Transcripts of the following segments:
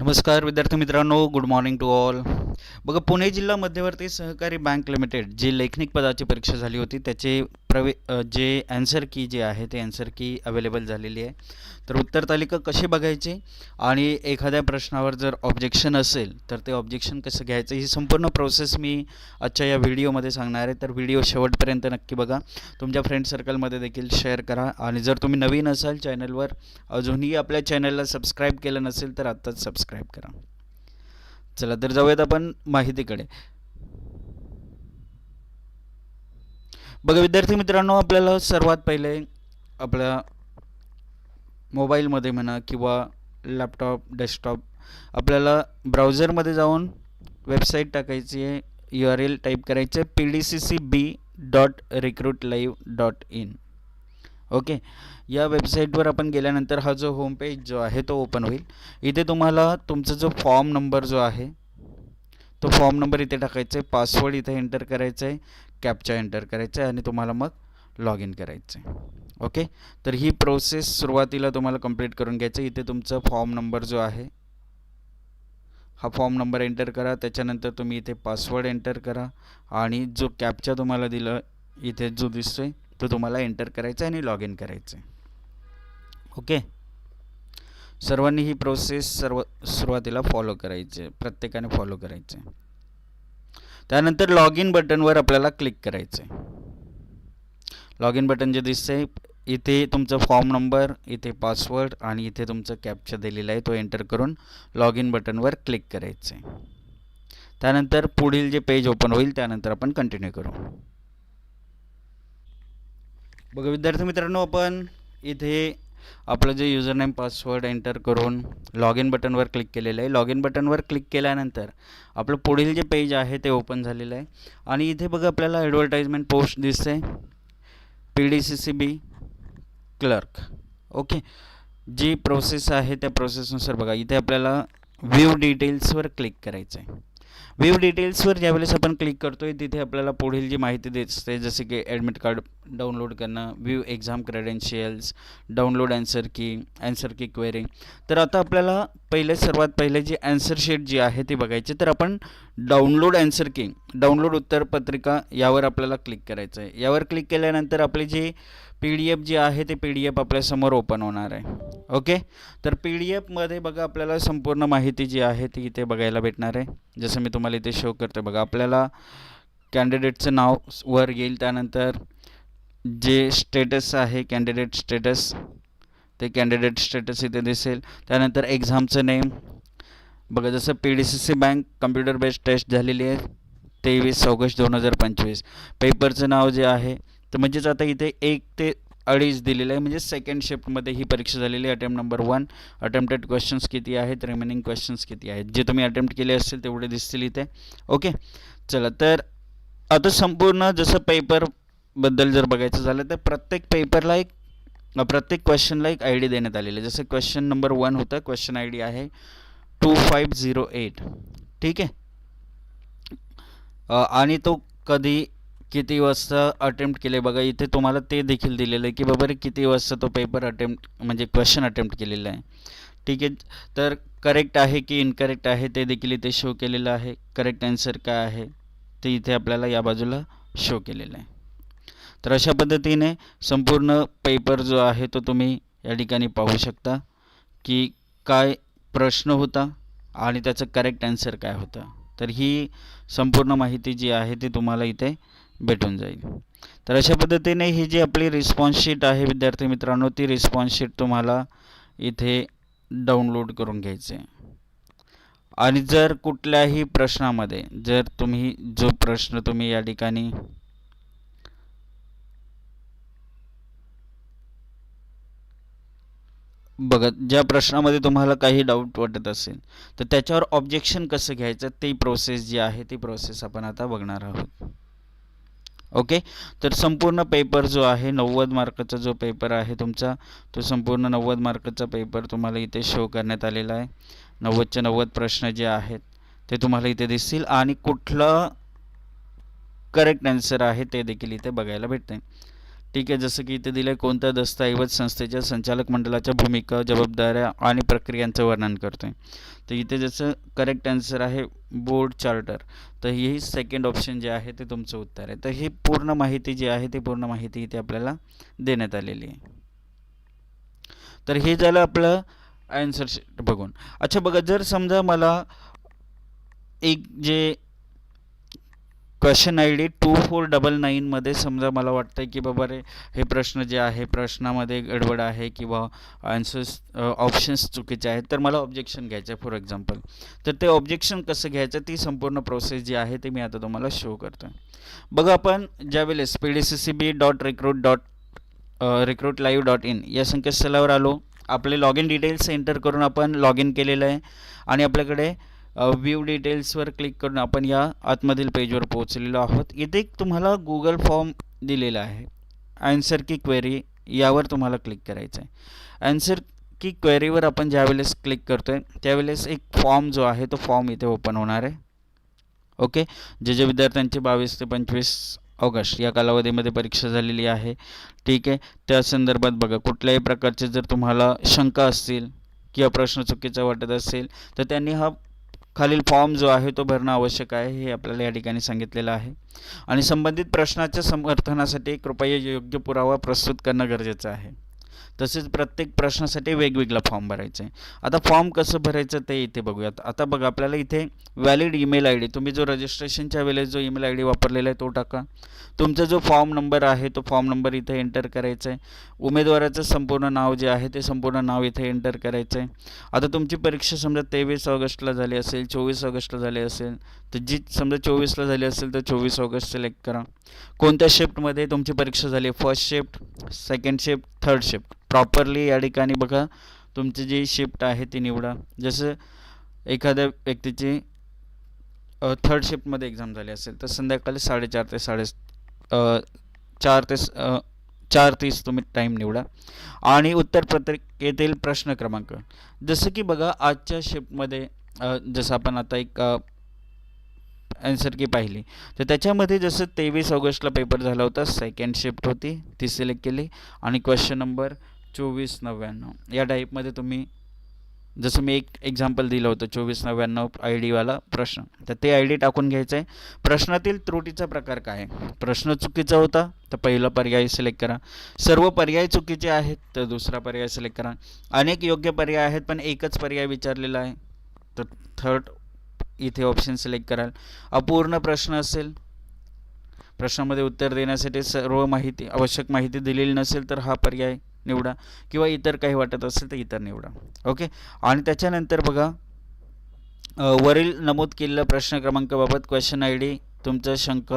नमस्कार विद्यार्थी मित्रांनो गुड मॉर्निंग टू ऑल बघा पुणे जिल्हा मध्यवर्ती सहकारी बँक लिमिटेड जी लेखनिक पदाची परीक्षा झाली होती त्याचे प्रवे जे ॲन्सर की जे आहे ते ॲन्सर की अवेलेबल झालेली आहे. तर उत्तर तालिका कशी बघायची? आणि एखाद्या प्रश्नावर जर ऑब्जेक्शन असेल तर ते ऑब्जेक्शन कसं घ्यायचं? ही संपूर्ण प्रोसेस मी आजच्या या व्हिडिओमध्ये सांगणार आहे. तर व्हिडिओ शेवटपर्यंत नक्की बघा. तुमच्या फ्रेंड सर्कलमध्ये देखील शेअर करा. आणि जर तुम्ही नवीन असाल चॅनलवर अजूनही आपल्या चॅनलला सबस्क्राईब केलं नसेल तर आत्ताच सबस्क्राईब करा. चला तर जाऊयात आपण माहितीकडे. बघा विद्यार्थी मित्रांनो आपल्याला सर्वात पहिले आपल्या मोबाईलमध्ये म्हणा किंवा लॅपटॉप डेस्कटॉप आपल्याला ब्राउझरमध्ये जाऊन वेबसाईट टाकायची आहे यू आर एल टाईप करायचं आहे P D C C B dot recruit live dot in okay? या वेबसाईटवर आपण गेल्यानंतर हा जो होम पेज जो आहे तो ओपन होईल. इथे तुम्हाला तुमचा जो फॉर्म नंबर जो आहे तो फॉर्म नंबर इथे टाकायचा आहे. पासवर्ड इथे एंटर करायचा आहे. कॅपचा एंटर करायचा आहे आणि तुम्हाला मग लॉग इन करायचं आहे. ओके? तर ही प्रोसेस सुरुवातीला तुम्हाला कंप्लीट करून घ्यायचं आहे. इथे तुमचा फॉर्म नंबर जो आहे हा फॉर्म नंबर एंटर करा. त्याच्यानंतर तुम्ही इथे पासवर्ड एंटर करा. आणि जो कॅपचा तुम्हाला दिलं इथे जो दिसतोय तो तुम्हाला एंटर करायचा आहे आणि लॉग इन करायचं आहे. ओके? सर्वांनी ही प्रोसेस सर्व सुरुवातीला फॉलो करायची आहे प्रत्येकाने फॉलो करायचं. आहे त्यानंतर लॉग इन बटनवर आपल्याला क्लिक करायचं आहे लॉग इन बटन जे दिसतंय इथे तुमचा फॉर्म नंबर इथे पासवर्ड आणि इथे तुमचं कॅप्चर दिलेला आहे तो एंटर करून लॉग इन बटनवर क्लिक करायचं आहे त्यानंतर पुढील जे पेज ओपन होईल त्यानंतर आपण कंटिन्यू करू. बघा विद्यार्थी मित्रांनो आपण इथे आपलं जे युजर नेम पासवर्ड एंटर करून लॉग इन बटनवर क्लिक केलेलं आहे. लॉग इन बटनवर क्लिक केल्यानंतर आपलं पुढील जे पेज आहे ते ओपन झालेलं आहे. आणि इथे बघा आपल्याला ॲडव्हर्टाईजमेंट पोस्ट दिसते P D C C B clerk okay जी प्रोसेस आहे त्या प्रोसेसनुसार बघा इथे आपल्याला व्ह्यू डिटेल्सवर क्लिक करायचं आहे व्यू डिटेल्सवर ज्यावेळेस आपण क्लिक करतो आहे तिथे आपल्याला पुढील जी माहिती दिसते जसे की ॲडमिट कार्ड डाउनलोड करणं view exam credentials download answer key answer key query तर आता आपल्याला पहिले सर्वात पहिले जी ॲन्सर शीट जी आहे ती बघायची. तर आपण डाउनलोड अँसर की डाउनलोड उत्तरपत्रिका यावर आपल्याला क्लिक करायचं आहे यावर क्लिक केल्यानंतर आपली जी पी डी एफ जी आहे ते पी डी एफ आपल्यासमोर ओपन होणार आहे. ओके तर पी डी एफमध्ये बघा आपल्याला संपूर्ण माहिती जी आहे ती इथे बघायला भेटणार आहे. जसं मी तुम्हाला इथे शो करते बघा आपल्याला कॅन्डिडेटचं नाव वर येईल. त्यानंतर जे स्टेटस आहे कॅन्डिडेट स्टेटस ते कॅन्डिडेट स्टेटस इथे दिसेल. त्यानंतर एक्झामचं नेम बघा जसं P D C C bank computer based test झालेली आहे तेवीस ऑगस्ट दोन हजार पंचवीस. पेपरचं नाव जे आहे तर म्हणजेच आता इथे एक ते अडीच दिलेलं आहे. म्हणजे सेकंड शिफ्टमध्ये ही परीक्षा झालेली आहे. Attempt number one attempted questions किती आहेत? रिमेनिंग क्वेश्चन्स किती आहेत? जे तुम्ही अटेम्प्ट केले असतील तेवढे दिसतील इथे. ओके चला तर आता संपूर्ण जसं पेपरबद्दल जर बघायचं झालं तर प्रत्येक पेपरला एक प्रत्येक क्वेश्चनला एक आय डी देण्यात आलेली आहे. जसं क्वेश्चन नंबर वन होतं क्वेश्चन आय डी आहे टू फाईव्ह झिरो एट ठीक आहे? आणि तो कधी किती वाजता अटेम्प्ट केले? बघा इथे तुम्हाला ते देखील दिलेलं आहे की बाबा रे किती वाजता तो पेपर अटेम्प्ट म्हणजे क्वेश्चन अटेम्प्ट केलेला आहे. ठीक आहे? तर करेक्ट आहे की इनकरेक्ट आहे ते देखील इथे शो केलेलं आहे. करेक्ट आन्सर काय आहे? ते इथे आपल्याला या बाजूला शो केलेलं आहे. तर अशा पद्धतीने संपूर्ण पेपर जो आहे तो तुम्ही या ठिकाणी पाहू शकता की काय प्रश्न होता आणि त्याचं करेक्ट आन्सर काय होतं. तर ही संपूर्ण माहिती जी आहे ती तुम्हाला इथे भेटून जाईल. तर अशा पद्धतीने ही जी आपली रिस्पॉन्स शीट आहे विद्यार्थी मित्रांनो ती रिस्पॉन्स शीट तुम्हाला इथे डाउनलोड करून घ्यायचे आणि जर कुठल्याही प्रश्नामध्ये जर तुम्ही जो प्रश्न तुम्ही या ठिकाणी बघत ज्या प्रश्नामध्ये तुम्हाला काही डाऊट वाटत असेल तर त्याच्यावर ऑब्जेक्शन कसं घ्यायचं ती प्रोसेस जी आहे ती प्रोसेस आपण आता बघणार आहोत. ओके? तर संपूर्ण पेपर जो आहे नव्वद मार्काचा जो पेपर आहे तुमचा तो संपूर्ण नव्वद मार्काचा पेपर तुम्हाला इथे शो करण्यात आलेला आहे. नव्वदचे नव्वद प्रश्न जे आहेत ते तुम्हाला इथे दिसतील आणि कुठलं करेक्ट आन्सर आहे ते देखील इथे बघायला भेटते ठीक आहे जसं की इथे दिलं आहे कोणत्या दस्तऐवज संस्थेच्या संचालक मंडळाच्या भूमिका जबाबदाऱ्या आणि प्रक्रियांचं वर्णन करतो आहे तर इथे जसं करेक्ट आन्सर आहे बोर्ड चार्टर तर ही सेकंड ऑप्शन जे आहे ते तुमचं उत्तर आहे. तर ही पूर्ण माहिती जी आहे ती पूर्ण माहिती इथे आपल्याला देण्यात आलेली आहे. तर हे झालं आपलं आन्सर बघून. अच्छा बघा जर समजा मला एक जे question I D two four double नाईनमध्ये समजा मला वाटतं की बाबा रे हे प्रश्न जे आहे प्रश्नामध्ये गडबड आहे किंवा आन्सर्स ऑप्शन्स चुकीचे आहेत तर मला ऑब्जेक्शन घ्यायचं आहे फॉर एक्झाम्पल तर ते ऑब्जेक्शन कसं घ्यायचं ती संपूर्ण प्रोसेस जी आहे ते मी आता तुम्हाला शो करतो बघा आपण ज्यावेळेस P D C C B dot recruit dot recruit live dot in या संकेतस्थळावर आलो. आपले लॉग इन डिटेल्स एंटर करून आपण लॉग इन केलेलं आहे. आणि आपल्याकडे व्ह्यू डिटेल्सवर क्लिक करून आपण या आतमधील पेजवर पोहोचलेलो आहोत. इथे एक तुम्हाला गुगल फॉर्म दिलेला आहे. ॲन्सर की क्वेरी यावर तुम्हाला क्लिक करायचं आहे ॲन्सर की क्वेरीवर आपण ज्यावेळेस क्लिक करतो आहे त्यावेळेस एक फॉर्म जो आहे तो फॉर्म इथे ओपन होणार आहे. ओके जे जे विद्यार्थ्यांची बावीस ते पंचवीस ऑगस्ट या कालावधीमध्ये परीक्षा झालेली आहे. ठीक आहे? त्या संदर्भात बघा कुठल्याही प्रकारचे जर तुम्हाला शंका असतील किंवा प्रश्न चुकीचा वाटत असेल तर त्यांनी हा खालील फॉर्म जो आहे तो भरणं आवश्यक आहे हे आपल्याला या ठिकाणी सांगितलेलं आहे. आणि संबंधित प्रश्नाच्या समर्थनासाठी कृपया योग्य पुरावा प्रस्तुत करणं गरजेचं आहे. तसेच प्रत्येक प्रश्नासाठी वेगवेगळा फॉर्म भरायचा. आहे आता फॉर्म कसं भरायचं ते इथे बघूयात. आता बघा आपल्याला इथे व्हॅलिड ईमेल आय डी तुम्ही जो रजिस्ट्रेशनच्या वेळेस जो ईमेल आय डी वापरलेला आहे तो टाका. तुमचा जो फॉर्म नंबर आहे तो फॉर्म नंबर इथे एंटर करायचा आहे उमेदवाराचं संपूर्ण नाव जे आहे ते संपूर्ण नाव इथे एंटर करायचं आहे आता तुमची परीक्षा समजा तेवीस ऑगस्टला झाली असेल चोवीस ऑगस्टला झाली असेल तर जी समजा चोवीसला झाली असेल तर चोवीस ऑगस्ट सिलेक्ट करा. कोणत्या शिफ्टमध्ये तुमची परीक्षा झाली? First shift second shift third shift properly या ठिकाणी बघा तुमची जी शिफ्ट आहे ती निवडा. जसं एखाद्या व्यक्तीची थर्ड शिफ्टमध्ये एक्झाम झाली असेल तर संध्याकाळी साडेचार ते साडे चार ते चार तीस तुम्ही टाईम निवडा. आणि उत्तर पत्रिकेतील प्रश्न क्रमांक. जसं की बघा आजच्या शिफ्टमध्ये जसं आपण आता एक आन्सर की पाहिली. तर त्याच्यामध्ये जसं तेवीस ऑगस्टला पेपर झाला होता सेकंड शिफ्ट होती ती सिलेक्ट केली. आणि क्वेश्चन नंबर चोवीस नव्याण्णव. या टाईपमध्ये तुम्ही जसं मी एक एक्झाम्पल दिलं होतं चोवीस नव्याण्णव आय डीवाला प्रश्न. तर ते आय डी टाकून घ्यायचं आहे प्रश्नातील त्रुटीचा प्रकार काय? आहे प्रश्न चुकीचा होता तर पहिला पर्याय सिलेक्ट करा. सर्व पर्याय चुकीचे आहेत तर दुसरा पर्याय सिलेक्ट करा. अनेक योग्य पर्याय आहेत पण एकच पर्याय विचारलेला आहे. तर थर्ड इथे ऑप्शन सिलेक्ट कराल. अपूर्ण प्रश्न असेल प्रश्नामध्ये उत्तर देण्यासाठी सर्व माहिती आवश्यक माहिती दिलेली नसेल तर हा पर्याय निवडा. किंवा इतर काही वाटत असेल तर इतर निवडा. ओके आणि त्याच्यानंतर बघा वरील नमूद केलेल्या प्रश्न क्रमांकाबाबत क्वेश्चन आय डी तुमचा शंक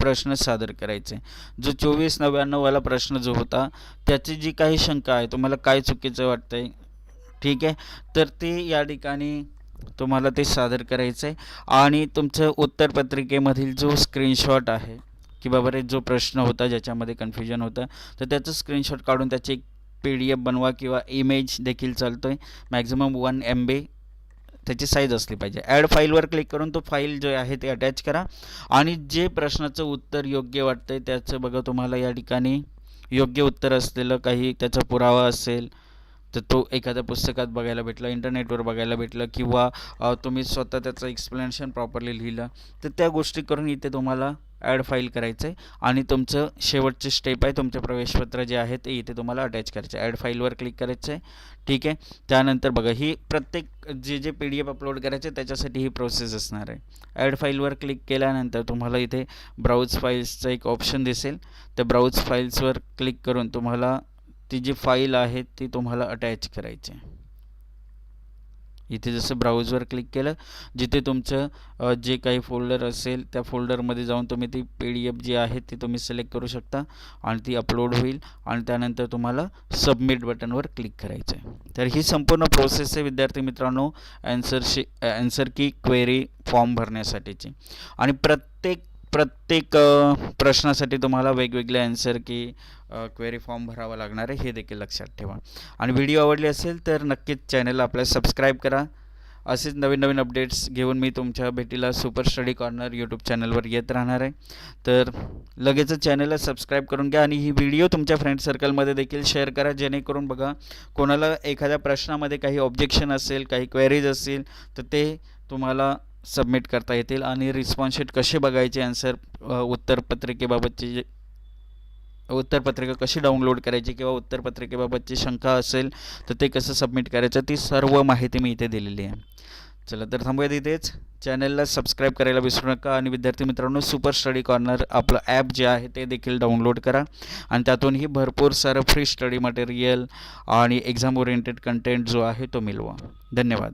प्रश्न सादर करायचे. जो चोवीस नव्याण्णववाला प्रश्न जो होता त्याची जी काही शंका आहे तुम्हाला काय चुकीचं वाटतंय? ठीक आहे? तर ते या ठिकाणी तुम्हाला ते सादर करायचं आहे आणि तुमचं उत्तरपत्रिकेमधील जो स्क्रीनशॉट आहे की बाबा रे जो प्रश्न होता ज्याच्यामध्ये कन्फ्युजन होतं तर त्याचं स्क्रीनशॉट काढून त्याची एक पी डी एफ बनवा किंवा इमेज देखील चालतो आहे मॅक्झिमम वन एम बी त्याची साईज असली पाहिजे. ॲड फाईलवर क्लिक करून तो फाईल जो आहे ते अटॅच करा. आणि जे प्रश्नाचं उत्तर योग्य वाटतं आहे त्याचं बघा तुम्हाला या ठिकाणी योग्य उत्तर असलेलं काही त्याचा पुरावा असेल तर तो एखाद्या पुस्तकात बघायला भेटला इंटरनेटवर बघायला भेटलं किंवा तुम्ही स्वतः त्याचं एक्सप्लेनेशन प्रॉपरली लिहिलं तर त्या गोष्टी करून इथे तुम्हाला ॲड फाईल करायचं आहे आणि तुमचं शेवटचे स्टेप आहे तुमचे प्रवेशपत्र जे आहे ते इथे तुम्हाला अटॅच करायचं आहे ॲड फाईलवर क्लिक करायचं आहे ठीक आहे? त्यानंतर बघा ही प्रत्येक जे J P D F upload करायचे त्याच्यासाठी ही प्रोसेस असणार आहे. ॲड फाईलवर क्लिक केल्यानंतर तुम्हाला इथे ब्राउज फाईल्सचं एक ऑप्शन दिसेल. तर ब्राउज फाईल्सवर क्लिक करून तुम्हाला ती जी फाईल आहे ती तुम्हाला अटॅच करायची आहे. इथे जसं ब्राउजवर क्लिक केलं जिथे तुमचं जे काही फोल्डर असेल त्या फोल्डरमध्ये जाऊन तुम्ही ती पी डी एफ जी आहे ती तुम्ही सिलेक्ट करू शकता आणि ती अपलोड होईल आणि त्यानंतर तुम्हाला सबमिट बटनवर क्लिक करायचं आहे तर ही संपूर्ण प्रोसेस आहे विद्यार्थी मित्रांनो ॲन्सरशी अँसर की क्वेरी फॉर्म भरण्यासाठीची. आणि प्रत्येक प्रत्येक प्रश्नासाठी तुम्हाला वेगवेगळे ॲन्सर की क्वेरी फॉर्म भरावा लागणार आहे हे देखील लक्षात ठेवा. आणि व्हिडिओ आवडली असेल तर नक्कीच चॅनलला आपल्या सबस्क्राईब करा. असेच नवीन नवीन अपडेट्स घेऊन मी तुमच्या भेटीला सुपर स्टडी कॉर्नर यूट्यूब चॅनलवर येत राहणार आहे. तर लगेचच चॅनलला सबस्क्राईब करून घ्या आणि ही व्हिडिओ तुमच्या फ्रेंड सर्कलमध्ये देखील शेअर करा. जेणेकरून बघा कोणाला एखाद्या प्रश्नामध्ये काही ऑब्जेक्शन असेल काही क्वेरीज असतील तर ते तुम्हाला सबमिट करता येतील आणि रिस्पॉन्स शीट कसे बघायचे आन्सर उत्तरपत्रिकेबाबतचे जे उत्तरपत्रिका कशी डाउनलोड करायची किंवा उत्तरपत्रिकेबाबतची शंका असेल तर ते कसं सबमिट करायचं ती सर्व माहिती मी इथे दिलेली आहे. चला तर थांबूया तिथेच चॅनलला सबस्क्राईब करायला विसरू नका आणि विद्यार्थी मित्रांनो सुपर स्टडी कॉर्नर आपलं ॲप जे आहे ते देखील डाउनलोड करा. आणि त्यातूनही भरपूर सारं फ्री स्टडी मटेरियल आणि एक्झाम ओरिएंटेड कंटेंट जो आहे तो मिळवा. धन्यवाद.